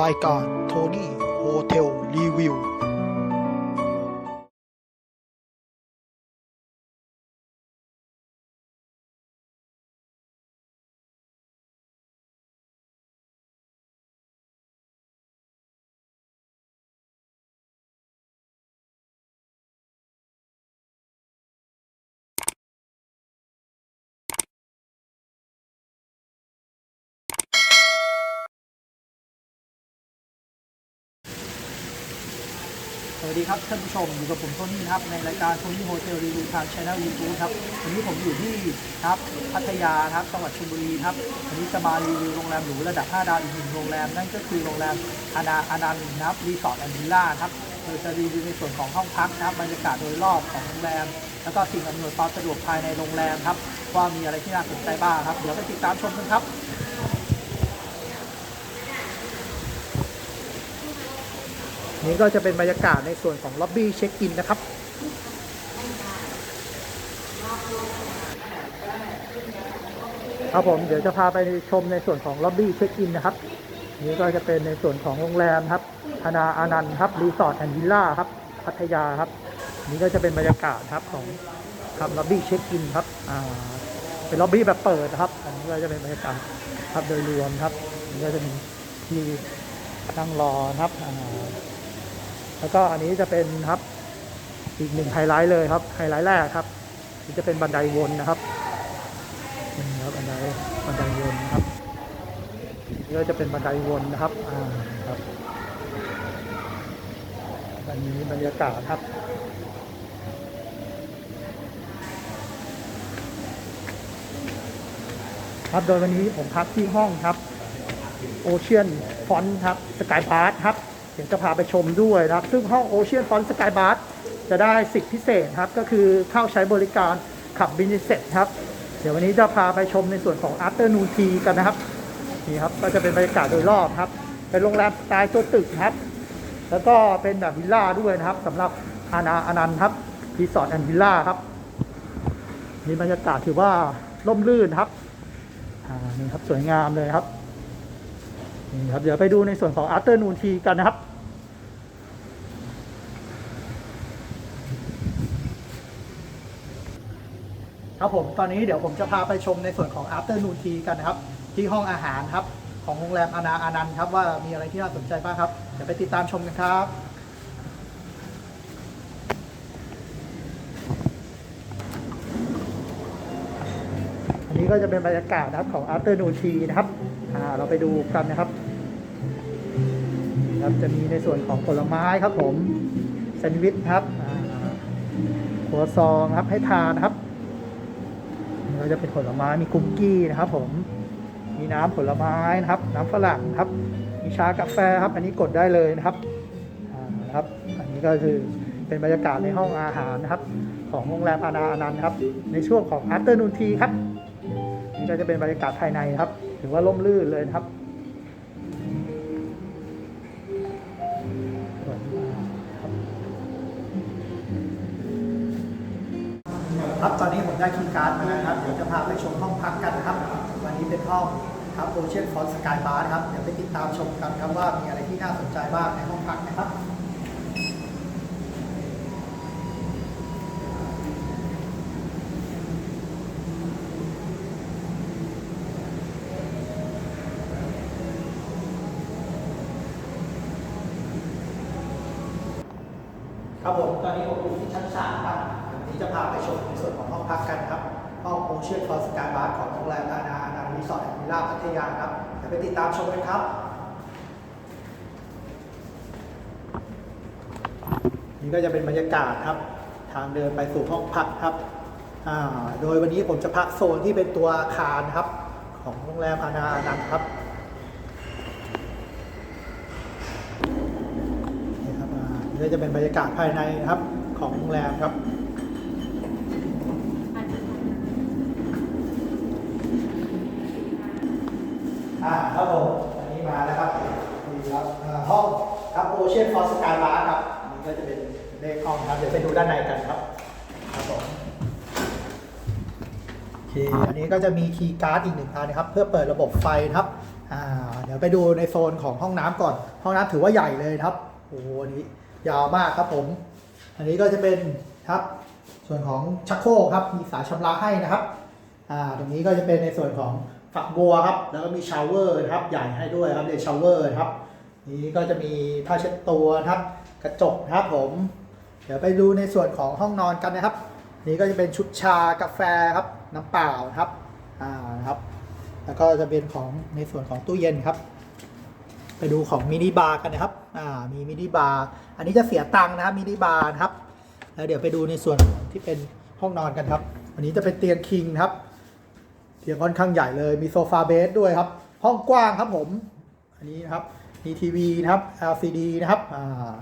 รายการโทนี่โฮเทลรีวิว วัสดีครับท่านผู้ชมอยู่กับผมโทนี่นะครับในรายการโทนี่โฮเทลรีวิวทางช่องยูทูบครับวันนี้ผมอยู่ที่ครับพัทยาครับจังหวัดชลบุรีครับวันนี้จะมารีวิวโรงแรมหรูระดับ 5 ดาวอีกหนึ่งโรงแรม นั่นก็คือโรงแรมอานาอานันต์นะครับรีสอร์ทแอนด์วิลล่าครับโดยจะรีวิวในส่วนของห้องพักนะครับบรรยากาศโดยรอบของโรงแรม แล้วก็สิ่งอำนวยความสะดวกภายในโรงแรมครับว่ามีอะไรที่น่าสนใจบ้างครับเดี๋ยวไปติดตามชมกันครับ นี่ก็จะเป็นบรรยากาศในส่วนของล็อบบี้เช็คอินนะครับ ครับผมเดี๋ยวจะพาไปชมในส่วนของล็อบบี้เช็คอินนะครับนี่ก็จะเป็นในส่วนของโรงแรมครับธนาอานันต์ครับรีสอร์ทแอนด์วิลล่าครับพัทยาครับ นี่ก็จะเป็นบรรยากาศครับของครับล็อบบี้เช็คอินครับอ่าเป็นล็อบบี้แบบเปิดนะครับ อันนี้ก็จะเป็นบรรยากาศครับโดยรวมครับนี่ก็จะมีที่นั่งรอครับอ่า แล้วก็อันนี้จะเป็นครับอีกหนึ่งไฮไลท์เลยครับไฮไลท์แรกครับจะเป็นบันไดวนนะครับนี่ครับบันไดบันไดวนนะครับนี่ก็จะเป็นบันไดวนนะครับอ่าครับอันนี้บรรยากาศครับครับโดยวันนี้ผมพักที่ห้องครับโอเชียนฟอนครับสกายพาร์ครับ เดี๋ยวจะพาไปชมด้วยนะครับ ซึ่งห้องโอเชียนฟอนสกายบาร์จะได้สิทธิพิเศษครับ ก็คือเข้าใช้บริการขับบินเซ็ตครับ เดี๋ยววันนี้จะพาไปชมในส่วนของ After Noon Tea กันนะครับ นี่ครับ ก็จะเป็นบรรยากาศโดยรอบครับ เป็นโรงแรมสไตล์ตัวตึกครับ แล้วก็เป็นแบบวิลล่าด้วยนะครับสำหรับอาณาอนันต์ครับรีสอร์ทแอนด์วิลล่าครับนี่บรรยากาศถือว่าร่มรื่นครับนี่ครับสวยงามเลยครับ นี่ครับเดี๋ยวไปดูในส่วนของ After Noon Tea กันนะครับครับผมตอนนี้เดี๋ยวผมจะพาไปชมในส่วนของ After Noon Tea กันนะครับ ที่ห้องอาหารครับ ของโรงแรมอานาอานันต์ครับว่ามีอะไรที่น่าสนใจบ้างครับเดี๋ยวไปติดตามชมกันครับอันนี้ก็จะเป็นบรรยากาศนะครับของ After Noon Tea นะครับ เราไปดูกันนะครับ ครับจะมีในส่วนของผลไม้ครับผมแซนด์วิชครับหัวซองครับให้ทานครับนี่ก็จะเป็นผลไม้มีคุกกี้นะครับ ผมมีน้ำผลไม้นะครับ น้ำฝรั่งครับ มีชากาแฟครับ อันนี้กดได้เลยนะครับนะครับ อันนี้ก็คือเป็นบรรยากาศในห้องอาหารนะครับ ของโรงแรมอาณาอนันต์ครับ ในช่วงของ After Noon Tea ครับนี่ก็จะเป็นบรรยากาศภายในครับ ถือว่าร่มรื่นเลยนะครับ ชียนฟอนสกายบาร์ครับ เดี๋ยวไปติดตามชมกันครับว่ามีอะไรที่น่าสนใจบ้างในห้องพักนะครับครับผมตอนนี้ผมอยู่ที่ชั้นสามครับวันนี้จะพาไปชมในส่วนของห้องพักกันครับ ห้องโอเชียนฟอร์สการ์บาร์ของโรงแรมอาณาอาณา รีสอร์ทแอนด์วิลล่าพัทยาครับเดี๋ยวไปติดตามชมกันครับนี่ก็จะเป็นบรรยากาศครับ ทางเดินไปสู่ห้องพักครับโดยวันนี้ผมจะพักโซนที่เป็นตัวอาคารครับ ของโรงแรมอาณาอานันต์ครับนี่ครับอ่านี่ก็จะเป็นบรรยากาศภายในครับของโรงแรมครับ อ่าครับผมอันนี้มาแล้วครับนี่ครับห้องครับโอเชียนฟอสกายบาร์ครับอันนี้ก็จะเป็นเลขห้องครับเดี๋ยวไปดูด้านในกันครับครับผมโอเคอันนี้ก็จะมีคีย์การ์ดอีกหนึ่งอันนะครับ เพื่อเปิดระบบไฟนะครับอ่าเดี๋ยวไปดูในโซนของห้องน้ำก่อน ห้องน้ำถือว่าใหญ่เลยครับโอ้โหนี้ยาวมากครับผม อันนี้ก็จะเป็นครับส่วนของชักโครกครับมีสายชำระให้นะครับอ่าตรงนี้ก็จะเป็นในส่วนของ ฝักบัวครับ แล้วก็มีชาวเวอร์ครับใหญ่ให้ด้วยครับเรียกชาวเวอร์ครับ นี้ก็จะมีผ้าเช็ดตัวครับ กระจกครับผม เดี๋ยวไปดูในส่วนของห้องนอนกันนะครับ นี่ก็จะเป็นชุดชากาแฟครับ น้ำเปล่าครับอ่านะครับ แล้วก็จะเป็นของในส่วนของตู้เย็นครับ ไปดูของมินิบาร์กันนะครับอ่ามีมินิบาร์อันนี้จะเสียตังค์นะครับมินิบาร์ครับแล้วเดี๋ยวไปดูในส่วนที่เป็นห้องนอนกันครับอันนี้จะเป็นเตียงคิงครับ เตียงค่อนข้างใหญ่เลยมีโซฟาเบสด้วยครับ ห้องกว้างครับผม อันนี้นะครับมีทีวีนะครับ LCD นะครับอ่า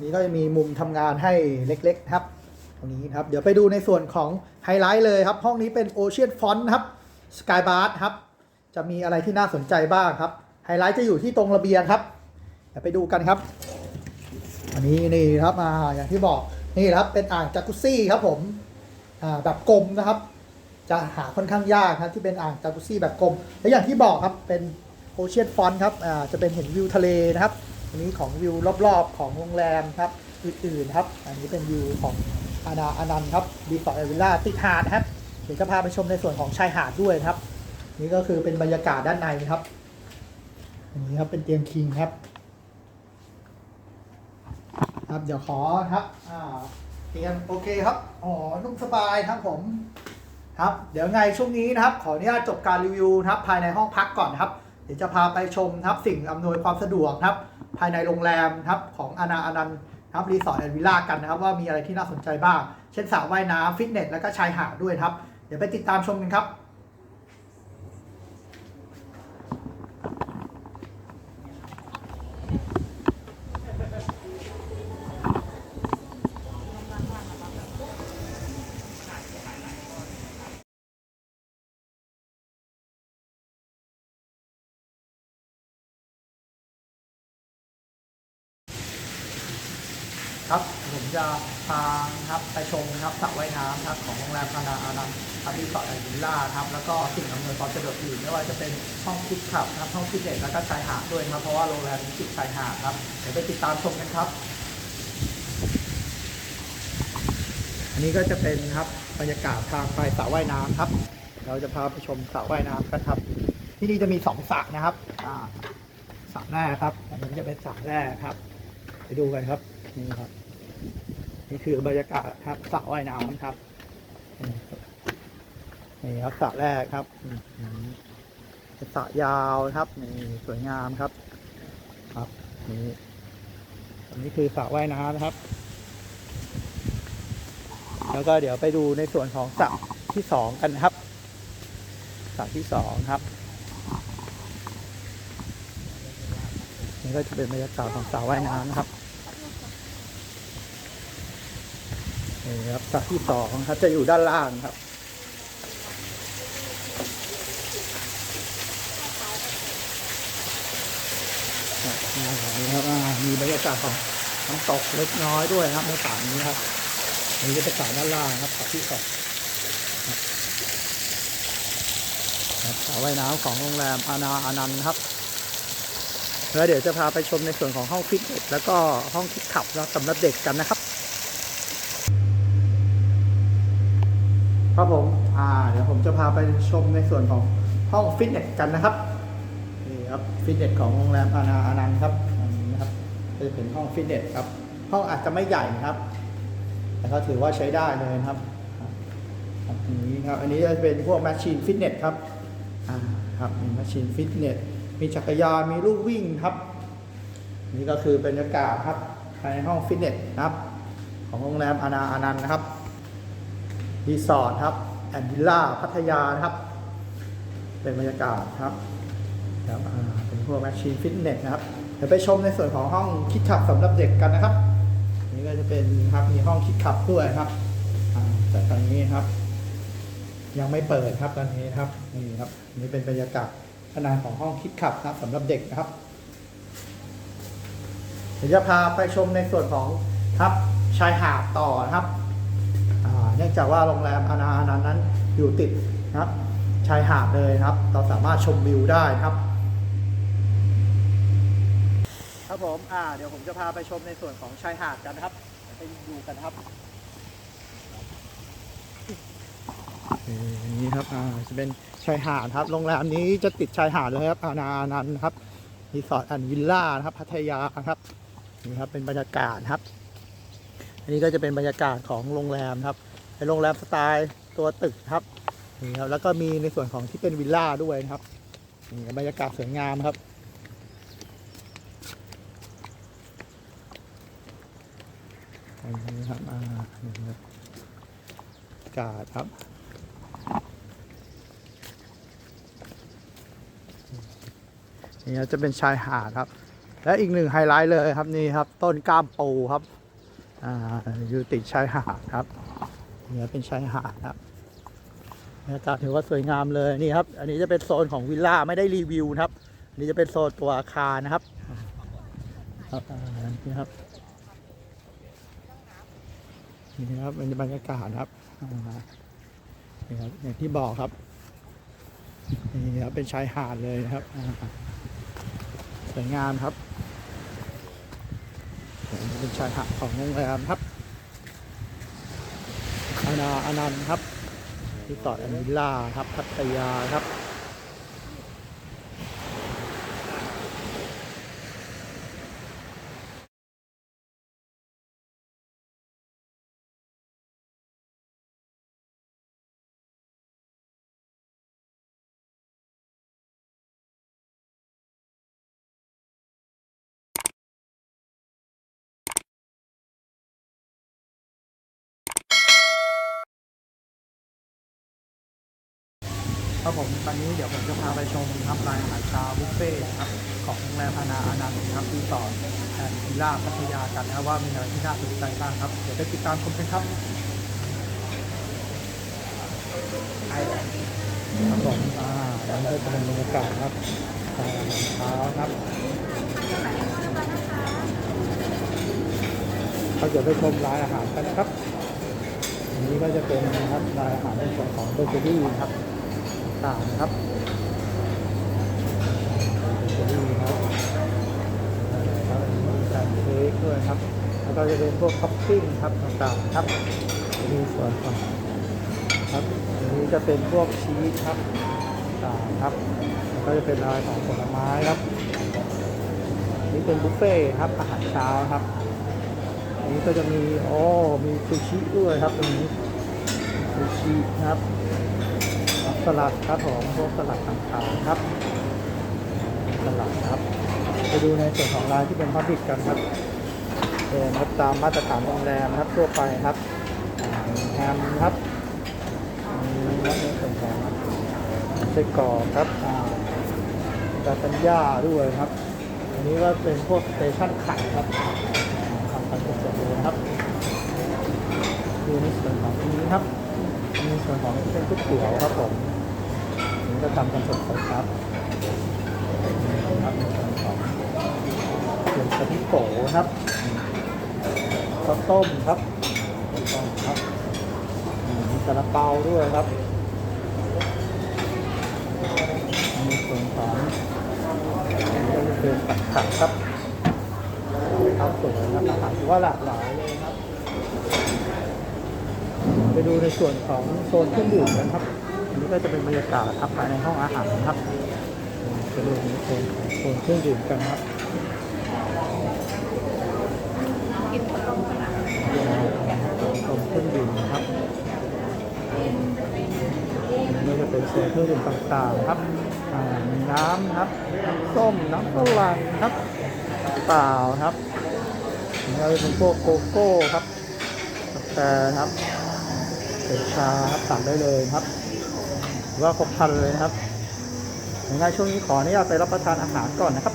นี่ก็จะมีมุมทำงานให้เล็กๆนะครับ ตรงนี้นะครับ เดี๋ยวไปดูในส่วนของไฮไลท์เลยครับ ห้องนี้เป็น Ocean Front ครับ Sky Bar ครับ จะมีอะไรที่น่าสนใจบ้างครับ ไฮไลท์จะอยู่ที่ตรงระเบียงครับ เดี๋ยวไปดูกันครับ อันนี้นี่ครับอ่าอย่างที่บอกนี่ครับเป็นอ่างจากุซี่ครับผมอ่าแบบกลมนะครับ จะหาค่อนข้างยากครับที่เป็นอ่างจากุซซี่แบบกลม และอย่างที่บอกครับเป็นโอเชียนฟอนครับอ่าจะเป็นเห็นวิวทะเลนะครับ อันนี้ของวิวรอบๆของโรงแรมครับอื่นๆครับ อันนี้เป็นวิวของอาณาอานันต์ครับรีสอร์ทเอวิลล่าติดหาดนะครับเดี๋ยวจะพาไปชมในส่วนของชายหาดด้วยครับ นี่ก็คือเป็นบรรยากาศด้านในครับ อันนี้ครับเป็นเตียงคิงครับ ครับเดี๋ยวขอครับอ่าเตียงโอเคครับอ๋อนุ่มสบายครับผม ครับเดี๋ยวไงช่วงนี้นะครับ ขออนุญาตจบการรีวิวนะครับ ภายในห้องพักก่อนนะครับ เดี๋ยวจะพาไปชมนะครับ สิ่งอำนวยความสะดวกนะครับ ภายในโรงแรมครับของอนาอนันต์ครับรีสอร์ทแอนด์วิลล่ากันนะครับ ว่ามีอะไรที่น่าสนใจบ้าง เช่นสระว่ายน้ำฟิตเนส แล้วก็ชายหาดด้วยครับ เดี๋ยวไปติดตามชมกันครับ ผมจะพาครับไปชมนะครับสระว่ายน้ำครับของโรงแรมอาณาอานันต์ครับรีสอร์ทแอนด์วิลล่าครับแล้วก็สิ่งอำนวยความสะดวกอื่นไม่ว่าจะเป็นห้องคิดขับครับห้องฟิตเนสแล้วก็ชายหาดด้วยครับเพราะว่าโรงแรมนี้ติดชายหาดครับเดี๋ยวไปติดตามชมกันครับ อันนี้ก็จะเป็นครับบรรยากาศทางไปสระว่ายน้ำครับ เราจะพาไปชมสระว่ายน้ำกันครับ ที่นี่จะมีสองสระนะครับสระแรกครับอันนี้จะเป็นสระแรกครับ ไปดูกันครับนี่ครับ นี่คือบรรยากาศครับสระว่ายน้ำครับนี่ครับสระแรกครับอืมอืมเป็นสระยาวนะครับนี่สวยงามครับ ครับนี่อันนี้คือสระว่ายน้ำนะครับ แล้วก็เดี๋ยวไปดูในส่วนของสระที่สองกันนะครับสระที่สองครับนี่ก็จะเป็นบรรยากาศของสระว่ายน้ำนะครับ นี่ครับ สระที่สองครับ จะอยู่ด้านล่างครับนี่ครับมีบรรยากาศของน้ำตกเล็กน้อยด้วยครับในสระนี้ครับอันนี้ก็จะสระด้านล่างครับสระที่สองครับบสระว่ายน้ำของโรงแรมอาณาอานันต์ครับแล้วเดี๋ยวจะพาไปชมในส่วนของห้องฟิตเนสแล้วก็ห้องคิดขับสำหรับเด็กกันนะครับ ครับผมอ่าเดี๋ยวผมจะพาไปชมในส่วนของห้องฟิตเนสกันนะครับนี่ครับฟิตเนสของโรงแรมอาณาอานันครับอันนี้นะครับจะเป็นห้องฟิตเนสครับ ห้องอาจจะไม่ใหญ่นะครับ แต่ก็ถือว่าใช้ได้เลยนะครับอันนี้ครับ อันนี้จะเป็นพวกแมชชีนฟิตเนสครับอ่าครับมีแมชชีนฟิตเนสมีจักรยานมีลูกวิ่งครับ นี่ก็คือบรรยากาศครับภายในห้องฟิตเนสนะครับ ของโรงแรมอานาอานันนะครับ รีสอร์ทครับแอนดิล่าพัทยานะครับ เป็นบรรยากาศครับครับอ่าเป็นพวกแมชชีนฟิตเนสนะครับ เดี๋ยวไปชมในส่วนของห้องคิดขับสำหรับเด็กกันนะครับ นี่ก็จะเป็นครับมีห้องคิดขับด้วยครับอ่าแต่ตอนนี้ครับ ยังไม่เปิดครับตอนนี้ครับนี่ครับนี่เป็นบรรยากาศขนาดของห้องคิดขับครับสำหรับเด็กนะครับเดี๋ยวจะพาไปชมในส่วนของครับชายหาดต่อนะครับ เนื่องจากว่าโรงแรมอาณาอนันต์นั้นอยู่ติดนะครับชายหาดเลยนะครับ เราสามารถชมวิวได้ครับ ครับผมอ่าเดี๋ยวผมจะพาไปชมในส่วนของชายหาดกันนะครับ ไปดูกันครับอันนี้ครับอ่าจะเป็นชายหาดครับ โรงแรมนี้จะติดชายหาดเลยครับอาณาอนันต์ครับรีสอร์ทแอนด์วิลล่านะครับ พัทยาครับนี่ครับเป็นบรรยากาศครับ อันนี้ก็จะเป็นบรรยากาศของโรงแรมครับ เป็นโรงแรมสไตล์ตัวตึกครับนี่ครับแล้วก็มีในส่วนของที่เป็นวิลล่าด้วยนะครับนี่บรรยากาศสวยงามครับอันนี้ครับอ่านี่ครับกาศครับนี่ครับจะเป็นชายหาดครับ และอีกหนึ่งไฮไลท์เลยครับนี่ครับ ต้นกล้ามปูครับ อ่าอยู่ติดชายหาดครับ นี่เป็นชายหาดครับบรรยากาศถือว่าสวยงามเลยนี่ครับ อันนี้จะเป็นโซนของวิลล่าไม่ได้รีวิวนะครับ อันนี้จะเป็นโซนตัวอาคารนะครับครับนี่ครับนี่ครับเป็นบรรยากาศครับนี่ครับอย่างที่บอกครับนี่ครับเป็นชายหาดเลยนะครับสวยงามครับเป็นชายหาดของโรงแรมครับ อาณาอนันต์ครับที่ต่อแอนวิลล่าครับพัทยาครับ ครับผมตอนนี้เดี๋ยวผมจะพาไปชมครับร้านอาหารเช้าบุฟเฟ่ครับของโรงแรมอาณาอานันต์ครับที่ต่อแอนวิลล่าพัทยากันนะว่ามีอะไรที่น่าสนใจบ้างครับ เดี๋ยวไปติดตามชมกันครับครับผมอ่าแล้วก็จะเป็นบรรยากาศครับตอนเช้าครับเราเดี๋ยวไปชมร้านอาหารกันนะครับอันนี้ก็จะเป็นนะครับร้านอาหารในส่วนของเบเกอรี่ครับ ต่างๆครับเบเกอรี่ครับแล้วมีแซนเค้กด้วยครับ แล้วก็จะเป็นพวกท็อปปิ้งครับต่างๆครับมีส่วนของครับอันนี้จะเป็นพวกชีสครับต่างครับ แล้วก็จะเป็นลายของผลไม้ครับ นี่เป็นบุฟเฟ่ต์ครับอาหารเช้าครับอันนี้ก็จะมีโอ้มีซูชิด้วยครับตรงนี้ซูชิครับ สลัดครับผมพวกสลัดต่างๆครับ สลัดครับ ไปดูในส่วนของรายที่เป็นพับบิกกันครับเป็นครับตามมาตรฐานโรงแรมครับทั่วไปครับอ่ามีแฮมครับมีและในส่วนของไส้กรอกครับอ่าดาตัญญาด้วยครับ อันนี้ก็เป็นพวกสเตชันไข่ครับทำกันสดๆเลยครับดูในส่วนของตรงนี้ครับ มีส่วนของเป็นก๋วยเตี๋ยวครับผมนี่ก็ทำกันสดๆครับมีครับในส่วนของส่วนกะทิโกครับข้าวต้มครับต้มครับมีซาลาเปาด้วยครับมีส่วนของนี่ก็จะเป็นผักครับข้าวสวยนะครับอาหารถือว่าหลากหลายเลยครับ ไปดูในส่วนของโซนเครื่องดื่มกันครับ อันนี้ก็จะเป็นบรรยากาศครับภายในห้องอาหารครับจะดูในโซนของโซนเครื่องดื่มกันครับโซนเครื่องดื่มครับนี่จะเป็นโซนเครื่องดื่มต่างๆครับน้ำครับน้ำส้มน้ำฝรั่งครับเปล่าครับนี่เป็นพวกโกโก้ครับกาแฟครับ เสชาครับสั่งได้เลยครับ ว่าครบพันเลยนะครับยังไงช่วงนี้ขออนุญาตไปรับประทานอาหารก่อนนะครับ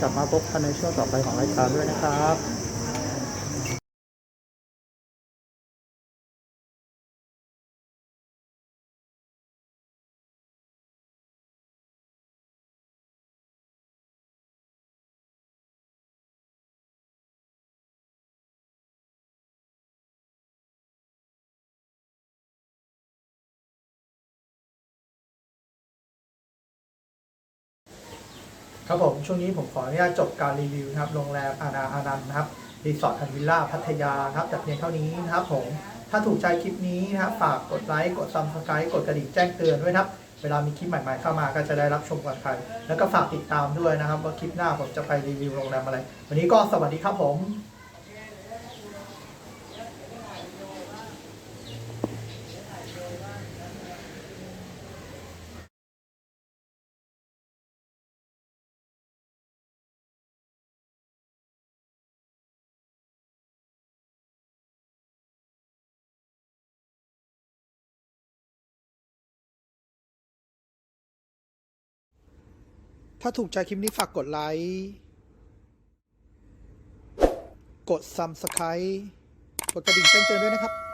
กลับมาพบกันในช่วงต่อไปของรายการด้วยนะครับ ครับผมช่วงนี้ผมขออนุญาตจบการรีวิวนะครับโรงแรมอาณาอานันต์นะครับรีสอร์ทแอนด์วิลล่าพัทยาครับจากเพียงเท่านี้นะครับผมถ้าถูกใจคลิปนี้นะครับฝากกดไลค์กดซับสไครต์กดกระดิ่งแจ้งเตือนด้วยนะครับ เวลามีคลิปใหม่ๆเข้ามาก็จะได้รับชมก่อนใครแล้วก็ฝากติดตามด้วยนะครับ ว่าคลิปหน้าผมจะไปรีวิวโรงแรมอะไร วันนี้ก็สวัสดีครับผม ถ้าถูกใจคลิปนี้ฝากกดไลค์ กด Subscribe กดกระดิ่งแจ้งเตือนด้วยนะครับ